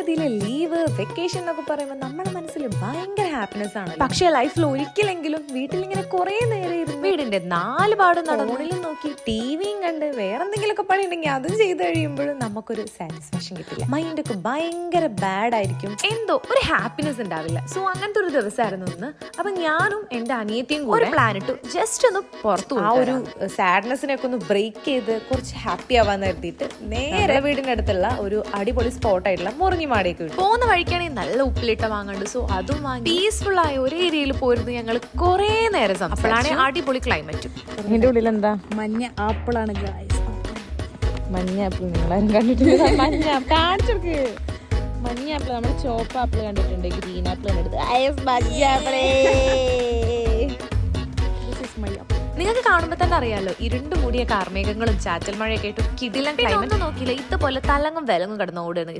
സാധാരണഗതിയിലെ leave vacation എന്നൊക്കെ പറയുമ്പോൾ നമ്മുടെ മനസ്സിൽ ഭയങ്കര ഹാപ്പിനെസ് ആണ് പക്ഷേ ലൈഫിൽ ഒരിക്കലെങ്കിലും വീട്ടിൽ ഇങ്ങനെ കുറേ നേരം വീടിന്റെ നാല് പാടും നടന്നിലും നോക്കി ടിവിയും കണ്ട് വേറെ ഒക്കെ പണി ഉണ്ടെങ്കിൽ അതും ചെയ്ത് കഴിയുമ്പോഴും നമുക്കൊരു സാറ്റിസ്ഫാക്ഷൻ കിട്ടില്ല. മൈൻഡ് ഒക്കെ ഭയങ്കര ബാഡ് ആയിരിക്കും. എന്തോ ഒരു ഹാപ്പിനെസ് ഉണ്ടാവില്ല. സോ അങ്ങനത്തെ ഒരു ദിവസമായിരുന്നു ഒന്ന് അപ്പൊ ഞാനും എന്റെ അനിയത്തിയും കൂടെ പ്ലാൻ ഇട്ടു. ജസ്റ്റ് ഒന്ന് പുറത്തു ആ ഒരു സാഡ്നെസ്സിനെ ഒക്കെ ഒന്ന് ബ്രേക്ക് ചെയ്ത് കുറച്ച് ഹാപ്പി ആവാന്ന് കരുതിയിട്ട് നേരെ വീടിന്റെ അടുത്തുള്ള ഒരു അടിപൊളി സ്പോട്ട് ആയിട്ടുള്ള മുറിഞ്ഞിമാടിയൊക്കെ വിട്ടു പോകുന്ന വഴിക്കാണെങ്കിൽ നല്ല ഉപ്പിലിട്ട വാങ്ങണ്ട് സോ അതും വാങ്ങി. പീസ്ഫുൾ ആയ ഒരു ഏരിയയിൽ പോയിരുന്നു ഞങ്ങൾ കുറേ നേരം സംസാരിച്ചു. അടിപൊളി ക്ലൈമറ്റും ഇതിന്റെ ഉള്ളിൽ എന്താ മഞ്ഞ ആപ്പിളാണ് ഗായ്സ് മഞ്ഞ ആപ്പിൾ നിങ്ങളാരും കണ്ടിട്ടില്ല. മഞ്ഞ കാണിച്ചെടുക്ക് മഞ്ഞ ആപ്പിൾ നമ്മൾ ചോപ്പ് ആപ്പിൾ കണ്ടിട്ടുണ്ട്. ഗ്രീൻ ആപ്പിൾ കണ്ടിട്ട് മഞ്ഞ ആപ്പിളേ. ദിസ് ഇസ് മൈ ആപ്പിൾ നിങ്ങൾക്ക് കാണുമ്പോൾ തന്നെ അറിയാലോ ഇരുണ്ടു മൂടിയ കാർമേഘങ്ങളും ചാറ്റൽ മഴയൊക്കെ ആയിട്ട് കിടിലം ക്ലൈമറ്റ് നോക്കിയില്ല. ഇതുപോലെ തലങ്ങും വിലങ്ങും കിടന്ന് ഓടുന്നു